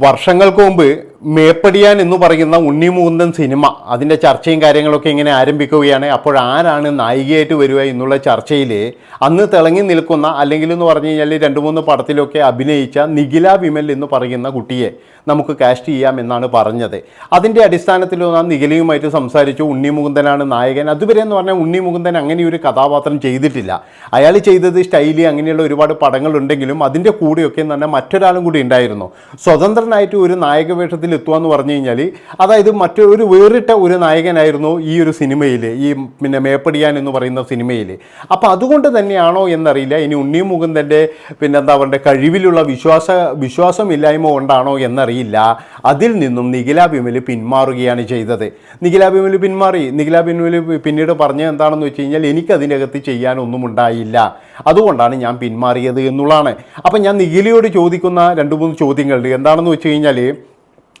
വർഷങ്ങൾക്ക് മുമ്പ് മേപ്പടിയാൻ എന്ന് പറയുന്ന ഉണ്ണിമുകുന്ദൻ സിനിമ. അതിന്റെ ചർച്ചയും കാര്യങ്ങളൊക്കെ ഇങ്ങനെ ആരംഭിക്കുകയാണ്. അപ്പോൾ ആരാണ് നായികയായിട്ട് വരിക എന്നുള്ള ചർച്ചയിൽ അന്ന് തിളങ്ങി നിൽക്കുന്ന അല്ലെങ്കിൽ എന്ന് പറഞ്ഞു കഴിഞ്ഞാൽ രണ്ട് മൂന്ന് പടത്തിലൊക്കെ അഭിനയിച്ച നിഖില വിമൽ എന്ന് പറയുന്ന കുട്ടിയെ നമുക്ക് കാസ്റ്റ് ചെയ്യാം എന്നാണ് പറഞ്ഞത്. അതിന്റെ അടിസ്ഥാനത്തിൽ നാം നിഖിലയുമായിട്ട് സംസാരിച്ചു. ഉണ്ണിമുകുന്ദനാണ് നായകൻ. അതുവരെ എന്ന് പറഞ്ഞാൽ ഉണ്ണിമുകുന്ദൻ അങ്ങനെ ഒരു കഥാപാത്രം ചെയ്തിട്ടില്ല. അയാൾ ചെയ്തത് സ്റ്റൈലി അങ്ങനെയുള്ള ഒരുപാട് പടങ്ങളുണ്ടെങ്കിലും അതിന്റെ കൂടെയൊക്കെ എന്ന് പറഞ്ഞാൽ മറ്റൊരാളും കൂടി ഉണ്ടായിരുന്നു. സ്വതന്ത്രനായിട്ട് ഒരു നായക വേഷത്തിൽ എത്തുക എന്ന് പറഞ്ഞു കഴിഞ്ഞാൽ അതായത് മറ്റൊരു വേറിട്ട ഒരു നായകനായിരുന്നു ഈ ഒരു സിനിമയിൽ ഈ പിന്നെ മേപ്പടിയാൻ എന്ന് പറയുന്ന സിനിമയിൽ അപ്പോൾ അതുകൊണ്ട് തന്നെയാണോ എന്നറിയില്ല. ഇനി ഉണ്ണി മുകുന്ദന്റെ പിന്നെ എന്താ പറയുക കഴിവിലുള്ള വിശ്വാസ വിശ്വാസമില്ലായ്മ കൊണ്ടാണോ എന്നറിയില്ല. അതിൽ നിന്നും നിഖില ബിമൽ പിന്മാറുകയാണ് ചെയ്തത്. നിഖില ബിമൽ പിന്മാറി. നിഖില ബിമൽ പിന്നീട് പറഞ്ഞത് എന്താണെന്ന് വെച്ച് കഴിഞ്ഞാൽ എനിക്കതിനകത്ത് ചെയ്യാനൊന്നും ഉണ്ടായില്ല. അതുകൊണ്ടാണ് ഞാൻ പിന്മാറിയത് എന്നുള്ളതാണ്. അപ്പം ഞാൻ നിഖിലയോട് ചോദിക്കുന്ന രണ്ട് മൂന്ന് ചോദ്യങ്ങളുണ്ട്. എന്താണെന്ന് വെച്ച് കഴിഞ്ഞാൽ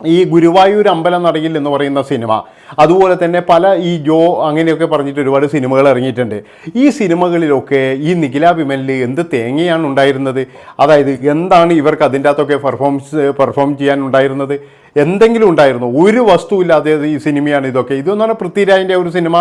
ഈ ഗുരുവായൂർ അമ്പലം നടയിൽ എന്ന് പറയുന്ന സിനിമ അതുപോലെ തന്നെ പല ഈ ജോ അങ്ങനെയൊക്കെ പറഞ്ഞിട്ട് ഒരുപാട് സിനിമകൾ ഇറങ്ങിയിട്ടുണ്ട്. ഈ സിനിമകളിലൊക്കെ ഈ നിഖില വിമലിൽ എന്ത് തേങ്ങയാണ് ഉണ്ടായിരുന്നത്? അതായത് എന്താണ് ഇവർക്ക് അതിന്റെ അകത്തൊക്കെ പെർഫോംസ് പെർഫോം ചെയ്യാൻ ഉണ്ടായിരുന്നത്? എന്തെങ്കിലും ഉണ്ടായിരുന്നു? ഒരു വസ്തുവില്ലാതെ ഈ സിനിമയാണ് ഇതൊക്കെ. ഇതെന്ന് പറഞ്ഞാൽ പൃഥ്വിരാജിന്റെ ഒരു സിനിമ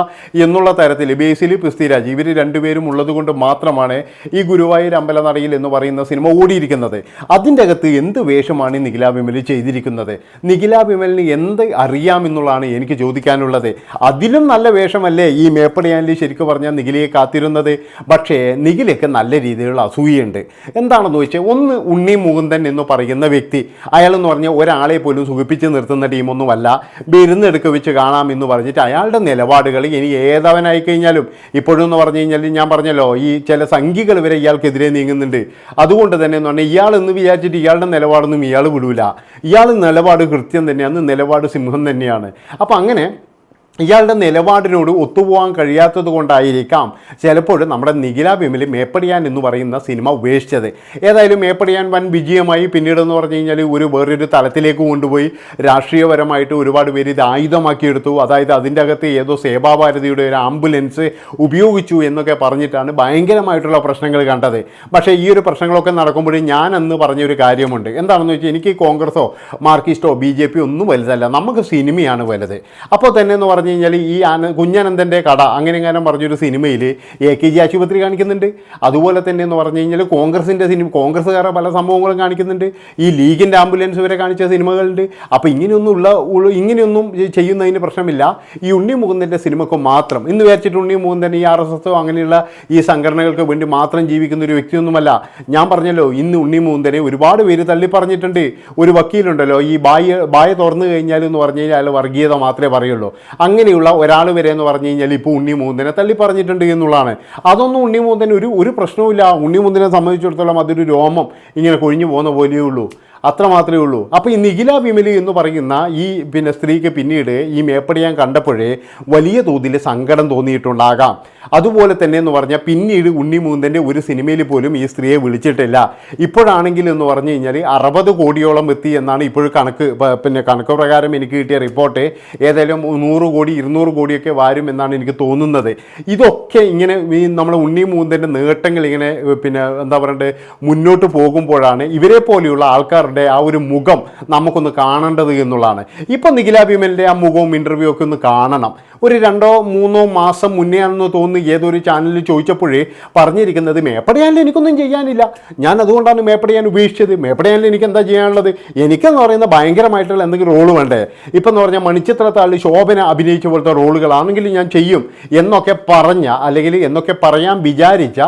എന്നുള്ള തരത്തിൽ. ബേസിലി പൃഥ്വിരാജ്. ഇവർ രണ്ടുപേരും ഉള്ളത് കൊണ്ട് മാത്രമാണ് ഈ ഗുരുവായൂർ അമ്പലനടയിൽ എന്ന് പറയുന്ന സിനിമ ഓടിയിരിക്കുന്നത്. അതിന്റെ അകത്ത് എന്ത് വേഷമാണ് നിഖില വിമൽ ചെയ്തിരിക്കുന്നത്? നിഖില വിമലിന് എന്ത് അറിയാമെന്നുള്ളതാണ് എനിക്ക് ചോദിക്കാനുള്ളത്. അതിലും നല്ല വേഷമല്ലേ ഈ മേപ്പടിയാനിൽ ശരിക്കും പറഞ്ഞാൽ നിഖിലയെ കാത്തിരുന്നത്? പക്ഷേ നിഖിലയ്ക്ക് നല്ല രീതിയിലുള്ള അസൂയുണ്ട് എന്താണെന്ന് ചോദിച്ചാൽ ഒന്ന് ഉണ്ണി മുകുന്ദൻ എന്ന് പറയുന്ന വ്യക്തി. അയാളെന്ന് പറഞ്ഞാൽ ഒരാളെ പോലും സുഖിപ്പിച്ച് നിർത്തുന്ന ടീമൊന്നുമല്ല. ബിരുന്നെടുക്ക വെച്ച് കാണാം എന്ന് പറഞ്ഞിട്ട് അയാളുടെ നിലപാടുകൾ ഇനി ഏതവനായി കഴിഞ്ഞാലും ഇപ്പോഴും എന്ന് പറഞ്ഞു കഴിഞ്ഞാൽ ഞാൻ പറഞ്ഞല്ലോ ഈ ചില സംഖ്യകൾ വരെ ഇയാൾക്കെതിരെ നീങ്ങുന്നുണ്ട്. അതുകൊണ്ട് തന്നെ എന്ന് പറഞ്ഞാൽ ഇയാൾ എന്ന് വിചാരിച്ചിട്ട് ഇയാളുടെ നിലപാടൊന്നും ഇയാൾ വിടൂല. ഇയാൾ നിലപാട് കൃത്യം തന്നെയാണ് നിലപാട് സിംഹം തന്നെയാണ്. അപ്പോൾ അങ്ങനെ ഇയാളുടെ നിലപാടിനോട് ഒത്തുപോകാൻ കഴിയാത്തത് കൊണ്ടായിരിക്കാം ചിലപ്പോൾ നമ്മുടെ നിഖില വിമൽ മേപ്പടിയാൻ എന്ന് പറയുന്ന സിനിമ ഉപേക്ഷിച്ചത്. ഏതായാലും മേപ്പടിയാൻ വൻ വിജയമായി പിന്നീട് എന്ന് പറഞ്ഞു കഴിഞ്ഞാൽ ഒരു വേറൊരു തലത്തിലേക്ക് കൊണ്ടുപോയി രാഷ്ട്രീയപരമായിട്ട് ഒരുപാട് പേര് ഇത് ആയുധമാക്കിയെടുത്തു. അതായത് അതിന്റെ അകത്ത് ഏതോ സേവാഭാരതിയുടെ ഒരു ആംബുലൻസ് ഉപയോഗിച്ചു എന്നൊക്കെ പറഞ്ഞിട്ടാണ് ഭയങ്കരമായിട്ടുള്ള പ്രശ്നങ്ങൾ കണ്ടത്. പക്ഷേ ഈ ഒരു പ്രശ്നങ്ങളൊക്കെ നടക്കുമ്പോഴും ഞാൻ അന്ന് പറഞ്ഞൊരു കാര്യമുണ്ട്. എന്താണെന്ന് വെച്ചാൽ എനിക്ക് കോൺഗ്രസോ മാർക്കിസ്റ്റോ ബി ഒന്നും വലുതല്ല. നമുക്ക് സിനിമയാണ് വലുത്. അപ്പോൾ തന്നെ എന്ന് പറഞ്ഞു കഴിഞ്ഞാൽ ഈ ആന കുഞ്ഞനന്ദന്റെ കട അങ്ങനെ എങ്ങനെ പറഞ്ഞൊരു സിനിമയിൽ എ കെ ജി ആശുപത്രി കാണിക്കുന്നുണ്ട്. അതുപോലെ തന്നെ എന്ന് പറഞ്ഞു കഴിഞ്ഞാൽ കോൺഗ്രസിന്റെ സിനിമ കോൺഗ്രസ്സുകാരെ പല സംഭവങ്ങളും കാണിക്കുന്നുണ്ട്. ഈ ലീഗിന്റെ ആംബുലൻസ് വരെ കാണിച്ച സിനിമകളുണ്ട്. അപ്പോൾ ഇങ്ങനെയൊന്നും ഉള്ള ഉള്ള- ഇങ്ങനെയൊന്നും ചെയ്യുന്നതിന് പ്രശ്നമില്ല. ഈ ഉണ്ണി മുകുന്ദന്റെ സിനിമക്ക് മാത്രം ഇന്ന് വിചാരിച്ചിട്ട് ഉണ്ണി മുകുന്ദൻ ഈ ആർ എസ് എസോ അങ്ങനെയുള്ള ഈ സംഘടനകൾക്ക് വേണ്ടി മാത്രം ജീവിക്കുന്ന ഒരു വ്യക്തിയൊന്നുമല്ല. ഞാൻ പറഞ്ഞല്ലോ ഇന്ന് ഉണ്ണി മുകുന്ദനെ ഒരുപാട് പേര് തള്ളി പറഞ്ഞിട്ടുണ്ട്. ഒരു വക്കീലുണ്ടല്ലോ ഈ ബായ ബായ തുറന്നു കഴിഞ്ഞാൽ എന്ന് പറഞ്ഞു കഴിഞ്ഞാൽ വർഗീയത മാത്രമേ പറയുള്ളൂ. അങ്ങനെയുള്ള ഒരാൾ വരെ എന്ന് പറഞ്ഞു കഴിഞ്ഞാൽ ഇപ്പോൾ ഉണ്ണി മൂന്നിനെ തള്ളി പറഞ്ഞിട്ടുണ്ട് എന്നുള്ളതാണ്. അതൊന്നും ഉണ്ണി മൂന്നിന് ഒരു ഒരു പ്രശ്നവുമില്ല. ഉണ്ണി മൂന്നിനെ സംബന്ധിച്ചിടത്തോളം അതൊരു രോമം ഇങ്ങനെ കൊഴിഞ്ഞു പോകുന്ന പോലെയേ ഉള്ളൂ. അത്ര മാത്രമേ ഉള്ളൂ. അപ്പോൾ ഈ നിഖില വിമലി എന്ന് പറയുന്ന ഈ പിന്നെ സ്ത്രീക്ക് പിന്നീട് ഈ മേപ്പടിയാൻ കണ്ടപ്പോഴേ വലിയ തോതിൽ സങ്കടം തോന്നിയിട്ടുണ്ടാകാം. അതുപോലെ തന്നെ എന്ന് പറഞ്ഞാൽ പിന്നീട് ഉണ്ണി മൂന്തന്റെ ഒരു സിനിമയിൽ പോലും ഈ സ്ത്രീയെ വിളിച്ചിട്ടില്ല. ഇപ്പോഴാണെങ്കിൽ എന്ന് പറഞ്ഞു കഴിഞ്ഞാൽ അറുപത് കോടിയോളം എത്തി എന്നാണ് ഇപ്പോഴും കണക്ക് പിന്നെ കണക്ക് പ്രകാരം എനിക്ക് കിട്ടിയ റിപ്പോർട്ട്. ഏതായാലും നൂറ് കോടി ഇരുന്നൂറ് കോടിയൊക്കെ വരും എന്നാണ് എനിക്ക് തോന്നുന്നത്. ഇതൊക്കെ ഇങ്ങനെ ഈ നമ്മുടെ ഉണ്ണി മൂന്തന്റെ നേട്ടങ്ങൾ ഇങ്ങനെ പിന്നെ എന്താ പറയണ്ടേ മുന്നോട്ട് പോകുമ്പോഴാണ് ഇവരെ പോലെയുള്ള ആൾക്കാരുടെ ആ ഒരു മുഖം നമുക്കൊന്ന് കാണേണ്ടത് എന്നുള്ളതാണ്. ഇപ്പം നിഖില ഭീമന്റെ ആ മുഖവും ഇന്റർവ്യൂ ഒക്കെ ഒന്ന് കാണണം. ഒരു രണ്ടോ മൂന്നോ മാസം മുന്നേ ആണെന്ന് തോന്നുന്നു ഏതൊരു ചാനലിൽ ചോദിച്ചപ്പോഴേ പറഞ്ഞിരിക്കുന്നത് മേപ്പടിയാനിൽ എനിക്കൊന്നും ചെയ്യാനില്ല. ഞാൻ അതുകൊണ്ടാണ് മേപ്പടിയാൻ ഉപേക്ഷിച്ചത്. മേപ്പടിയാനിൽ എനിക്ക് എന്താ ചെയ്യാനുള്ളത്? എനിക്കെന്ന് പറയുന്ന ഭയങ്കരമായിട്ടുള്ള എന്തെങ്കിലും റോൾ വേണ്ടേ? ഇപ്പം എന്ന് പറഞ്ഞാൽ മണിച്ചിത്രത്താളിൽ ശോഭന അഭിനയിച്ച പോലത്തെ റോളുകളാണെങ്കിൽ ഞാൻ ചെയ്യും എന്നൊക്കെ പറഞ്ഞ അല്ലെങ്കിൽ എന്നൊക്കെ പറയാൻ വിചാരിച്ച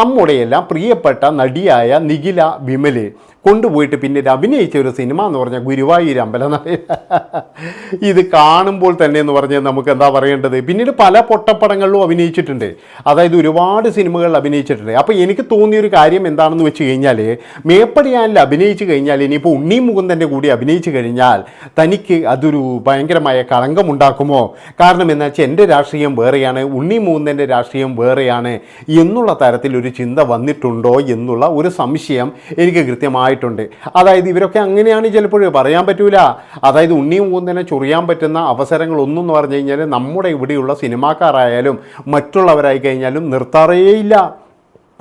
നമ്മുടെയെല്ലാം പ്രിയപ്പെട്ട നടിയായ നിഖില വിമൽ കൊണ്ടുപോയിട്ട് പിന്നീട് അഭിനയിച്ച ഒരു സിനിമ എന്ന് പറഞ്ഞാൽ ഗുരുവായൂർ അമ്പലം ഇത് കാണുമ്പോൾ തന്നെ എന്ന് പറഞ്ഞാൽ നമുക്ക് എന്താ പറയേണ്ടത്? പിന്നീട് പല പൊട്ടപ്പടങ്ങളിലും അഭിനയിച്ചിട്ടുണ്ട്. അതായത് ഒരുപാട് സിനിമകളിൽ അഭിനയിച്ചിട്ടുണ്ട്. അപ്പോൾ എനിക്ക് തോന്നിയൊരു കാര്യം എന്താണെന്ന് വെച്ച് കഴിഞ്ഞാൽ മേപ്പടിയാനിൽ അഭിനയിച്ച് കഴിഞ്ഞാൽ ഇനിയിപ്പോൾ ഉണ്ണി മുകുന്ദന്റെ കൂടി അഭിനയിച്ച് കഴിഞ്ഞാൽ തനിക്ക് അതൊരു ഭയങ്കരമായ കളങ്കമുണ്ടാക്കുമോ കാരണം എന്താ വെച്ചാൽ എന്റെ രാഷ്ട്രീയം വേറെയാണ് ഉണ്ണി മുകുന്ദന്റെ രാഷ്ട്രീയം വേറെയാണ് എന്നുള്ള തരത്തിലൊരു ചിന്ത വന്നിട്ടുണ്ടോ എന്നുള്ള ഒരു സംശയം എനിക്ക് കൃത്യമായിട്ടുണ്ട് അതായത് ഇവരൊക്കെ അങ്ങനെയാണ് ചിലപ്പോൾ പറയാൻ പറ്റൂല. അതായത് ഉണ്ണി മുകുന്ദനെ ചൊറിയാൻ പറ്റുന്ന അവസരങ്ങളൊന്നും എന്ന് പറഞ്ഞു കഴിഞ്ഞാൽ നമ്മുടെ ഇവിടെയുള്ള സിനിമാക്കാരായാലും മറ്റുള്ളവരായി കഴിഞ്ഞാലും നിർത്താറേയില്ല.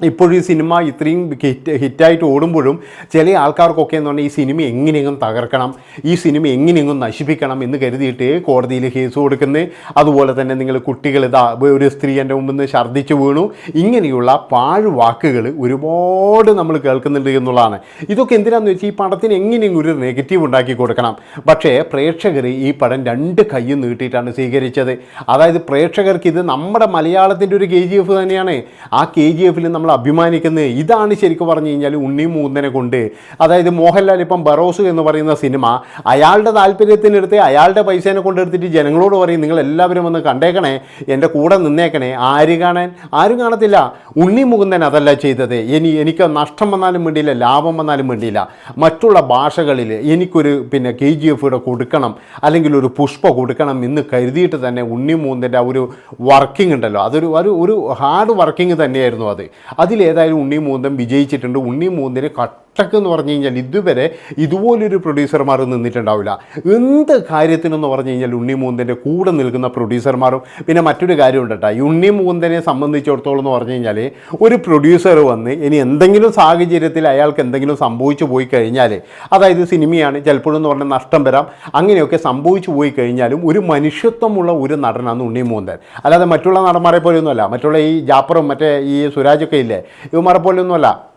ഇപ്പോഴും ഈ സിനിമ ഇത്രയും ഹിറ്റ് ഹിറ്റായിട്ട് ഓടുമ്പോഴും ചില ആൾക്കാർക്കൊക്കെ എന്ന് പറഞ്ഞാൽ ഈ സിനിമ എങ്ങനെയെങ്കിലും തകർക്കണം ഈ സിനിമ എങ്ങനെയെങ്കിലും നശിപ്പിക്കണം എന്ന് കരുതിയിട്ട് കോടതിയിൽ കേസ് കൊടുക്കുന്നത് അതുപോലെ തന്നെ നിങ്ങൾ കുട്ടികൾ ഇതാ ഒരു സ്ത്രീ എന്റെ മുമ്പിൽ നിന്ന് ഛർദ്ദിച്ചു വീണു. ഇങ്ങനെയുള്ള പാഴ് വാക്കുകൾ ഒരുപാട് നമ്മൾ കേൾക്കുന്നുണ്ട് എന്നുള്ളതാണ്. ഇതൊക്കെ എന്തിനാന്ന് വെച്ചാൽ ഈ പടത്തിന് എങ്ങനെയെങ്കിലും ഒരു നെഗറ്റീവ് ഉണ്ടാക്കി കൊടുക്കണം. പക്ഷേ പ്രേക്ഷകർ ഈ പടം രണ്ട് കൈയും നീട്ടിയിട്ടാണ് സ്വീകരിച്ചത്. അതായത് പ്രേക്ഷകർക്ക് ഇത് നമ്മുടെ മലയാളത്തിന്റെ ഒരു കെ ജി എഫ് തന്നെയാണ്. ആ കെ ജി എഫിൽ നമ്മൾ അഭിമാനിക്കുന്നത് ഇതാണ് ശരിക്കും പറഞ്ഞു കഴിഞ്ഞാൽ ഉണ്ണി മൂന്നനെ കൊണ്ട്. അതായത് മോഹൻലാൽ ഇപ്പം ബറോസ് എന്ന് പറയുന്ന സിനിമ അയാളുടെ താല്പര്യത്തിനെടുത്ത് അയാളുടെ പൈസേനെ കൊണ്ടെടുത്തിട്ട് ജനങ്ങളോട് പറയും നിങ്ങൾ എല്ലാവരും വന്ന് കണ്ടേക്കണേ എന്റെ കൂടെ നിന്നേക്കണേ ആര് കാണാൻ? ആരും കാണത്തില്ല. ഉണ്ണി മുകുന്ദൻ അതല്ല ചെയ്തത്. ഇനി എനിക്ക് നഷ്ടം വന്നാലും വേണ്ടിയില്ല ലാഭം വന്നാലും വേണ്ടിയില്ല മറ്റുള്ള ഭാഷകളിൽ എനിക്കൊരു പിന്നെ കെ ജി എഫ് കൊടുക്കണം അല്ലെങ്കിൽ ഒരു പുഷ്പ കൊടുക്കണം എന്ന് കരുതിയിട്ട് തന്നെ ഉണ്ണി മൂന്നിന്റെ ആ ഒരു വർക്കിംഗ് ഉണ്ടല്ലോ. അതൊരു ഒരു ഒരു ഹാർഡ് വർക്കിംഗ് തന്നെയായിരുന്നു അത്. അതിലേതായാലും ഉണ്ണി മൂന്തൻ വിജയിച്ചിട്ടുണ്ട്. ഉണ്ണി മൂന്നിന് കട്ടക്ക് എന്ന് പറഞ്ഞു കഴിഞ്ഞാൽ ഇതുവരെ ഇതുപോലൊരു പ്രൊഡ്യൂസർമാർ നിന്നിട്ടുണ്ടാവില്ല. എന്ത് കാര്യത്തിനെന്ന് പറഞ്ഞു കഴിഞ്ഞാൽ ഉണ്ണി മൂന്തന്റെ കൂടെ നിൽക്കുന്ന പ്രൊഡ്യൂസർമാരും പിന്നെ മറ്റൊരു കാര്യമുണ്ട് കേട്ടോ ഈ ഉണ്ണി മൂന്തനെ സംബന്ധിച്ചിടത്തോളം എന്ന് പറഞ്ഞു കഴിഞ്ഞാൽ ഒരു പ്രൊഡ്യൂസർ വന്ന് ഇനി എന്തെങ്കിലും സാഹചര്യത്തിൽ അയാൾക്ക് എന്തെങ്കിലും സംഭവിച്ചു പോയി കഴിഞ്ഞാൽ അതായത് സിനിമയാണ് ചിലപ്പോഴെന്ന് പറഞ്ഞാൽ നഷ്ടം വരാം അങ്ങനെയൊക്കെ സംഭവിച്ചു പോയി കഴിഞ്ഞാലും ഒരു മനുഷ്യത്വമുള്ള ഒരു നടനാണ് ഉണ്ണി മൂന്തൻ. അല്ലാതെ മറ്റുള്ള നടന്മാരെ പോലെയൊന്നുമല്ല. മറ്റുള്ള ഈ ജാപ്പറും മറ്റേ ഈ സുരാജൊക്കെ ഇല്ലേ? ഇവന്മാരെ പോലെയൊന്നുമല്ല.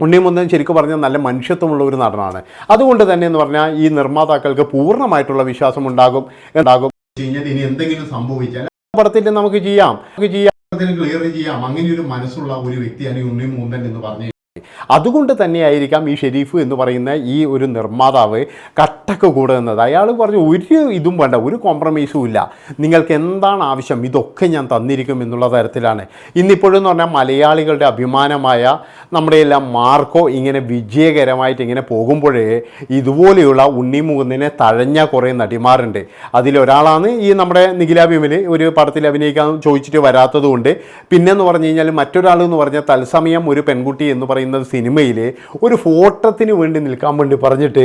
ഉണ്ണിമുന്തൻ ശരിക്കും പറഞ്ഞാൽ നല്ല മനുഷ്യത്വമുള്ള ഒരു നടനാണ്. അതുകൊണ്ട് തന്നെ എന്ന് പറഞ്ഞാൽ ഈ നിർമ്മാതാക്കൾക്ക് പൂർണമായിട്ടുള്ള വിശ്വാസം ഉണ്ടാകും ഉണ്ടാകും. ഇനി എന്തെങ്കിലും സംഭവിച്ചാൽ പടത്തിൽ നമുക്ക് ചെയ്യാം. നമുക്ക് ചെയ്യാം. ക്ലിയർ ചെയ്യാം. അങ്ങനെ ഒരു മനസ്സുള്ള ഒരു വ്യക്തിയാണ് ഈ ഉണ്ണി മൂന്തൻ എന്ന് പറഞ്ഞു അതുകൊണ്ട് തന്നെയായിരിക്കാം ഈ ഷെരീഫ് എന്ന് പറയുന്ന ഈ ഒരു നിർമ്മാതാവ് കട്ടക്ക് കൂടുന്നത് അയാൾ പറഞ്ഞു ഒരു ഇതും വേണ്ട ഒരു കോംപ്രമൈസും ഇല്ല. നിങ്ങൾക്ക് എന്താണ് ആവശ്യം? ഇതൊക്കെ ഞാൻ തന്നിരിക്കും എന്നുള്ള തരത്തിലാണ്. ഇന്നിപ്പോഴെന്ന് പറഞ്ഞാൽ മലയാളികളുടെ അഭിമാനമായ നമ്മുടെ എല്ലാം മാർക്കോ ഇങ്ങനെ വിജയകരമായിട്ട് ഇങ്ങനെ പോകുമ്പോഴേ ഇതുപോലെയുള്ള ഉണ്ണിമുകുന്നിനെ തഴഞ്ഞ കുറേ നടിമാരുണ്ട്. അതിലൊരാളാണ് ഈ നമ്മുടെ നിഖില ഒരു പടത്തിൽ അഭിനയിക്കാൻ ചോദിച്ചിട്ട് വരാത്തതുകൊണ്ട്. പിന്നെന്ന് പറഞ്ഞു കഴിഞ്ഞാൽ മറ്റൊരാൾ എന്ന് പറഞ്ഞാൽ തത്സമയം ഒരു പെൺകുട്ടി എന്ന് പറയുന്നത് സിനിമയിൽ ഒരു ഫോട്ടത്തിന് വേണ്ടി നിൽക്കാൻ വേണ്ടി പറഞ്ഞിട്ട്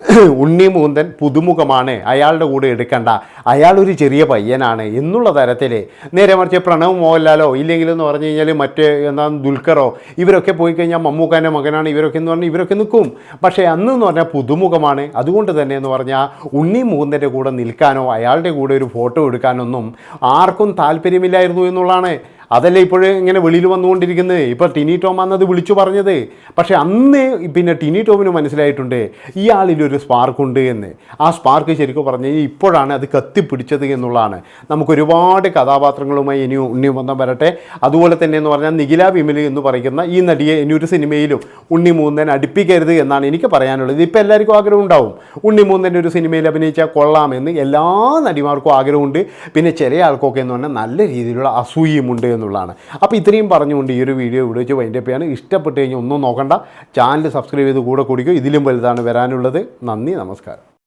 ഉണ്ണി മുകുന്ദൻ പുതുമുഖമാണ്. അയാളുടെ കൂടെ എടുക്കണ്ട. അയാളൊരു ചെറിയ പയ്യനാണ് എന്നുള്ള തരത്തിൽ നേരെ മറിച്ച് പ്രണവ് മോഹൻലാലോ ഇല്ലെങ്കിൽ എന്ന് പറഞ്ഞു കഴിഞ്ഞാൽ മറ്റേ എന്താ ദുൽഖറോ ഇവരൊക്കെ പോയി കഴിഞ്ഞാൽ മമ്മൂക്കാന്റെ മകനാണ് ഇവരൊക്കെ എന്ന് പറഞ്ഞാൽ ഇവരൊക്കെ നിൽക്കും. പക്ഷേ അന്ന് എന്ന് പറഞ്ഞാൽ പുതുമുഖമാണ്. അതുകൊണ്ട് തന്നെ എന്ന് പറഞ്ഞാൽ ഉണ്ണി മുകുന്ദന്റെ കൂടെ നിൽക്കാനോ അയാളുടെ കൂടെ ഒരു ഫോട്ടോ എടുക്കാനൊന്നും ആർക്കും താല്പര്യമില്ലായിരുന്നു എന്നുള്ളതാണ്. അതല്ലേ ഇപ്പോഴേ ഇങ്ങനെ വെളിയിൽ വന്നുകൊണ്ടിരിക്കുന്നത് ഇപ്പോൾ ടിനി ടോം അന്നത് വിളിച്ചു പറഞ്ഞത്. പക്ഷേ അന്ന് പിന്നെ ടിനി ടോമിന് മനസ്സിലായിട്ടുണ്ട് ഈ ആളിലൊരു സ്പാർക്കുണ്ട് എന്ന്. ആ സ്പാർക്ക് ശരിക്കും പറഞ്ഞു കഴിഞ്ഞാൽ ഇപ്പോഴാണ് അത് കത്തിപ്പിടിച്ചത് എന്നുള്ളതാണ്. നമുക്ക് ഒരുപാട് കഥാപാത്രങ്ങളുമായി ഇനി ഉണ്ണി ബന്ധം വരട്ടെ. അതുപോലെ തന്നെ എന്ന് പറഞ്ഞാൽ നിഖില വിമൽ എന്ന് പറയുന്ന ഈ നടിയെ ഇനി ഒരു സിനിമയിലും ഉണ്ണി മൂന്നൻ അടുപ്പിക്കരുത് എന്നാണ് എനിക്ക് പറയാനുള്ളത്. ഇപ്പോൾ എല്ലാവർക്കും ആഗ്രഹം ഉണ്ടാവും. ഉണ്ണി മൂന്നന്റെ ഒരു സിനിമയിൽ അഭിനയിച്ചാൽ കൊള്ളാമെന്ന് എല്ലാ നടിമാർക്കും ആഗ്രഹമുണ്ട്. പിന്നെ ചില ആൾക്കൊക്കെ എന്ന് പറഞ്ഞാൽ നല്ല രീതിയിലുള്ള അസൂയമുണ്ട് എന്നുള്ളതാണ്. അപ്പോൾ ഇത്രയും പറഞ്ഞുകൊണ്ട് ഈ ഒരു വീഡിയോ ഇവിടെ വെച്ച് വൈൻഡപ്പ് ചെയ്യാണ്. ഇഷ്ടപ്പെട്ട് കഴിഞ്ഞാൽ ഒന്നും നോക്കണ്ട. ചാനൽ സബ്സ്ക്രൈബ് ചെയ്ത് കൂടെ കുടിക്കും. ഇതിലും വലുതാണ് വരാനുള്ളത്. നന്ദി നമസ്കാരം.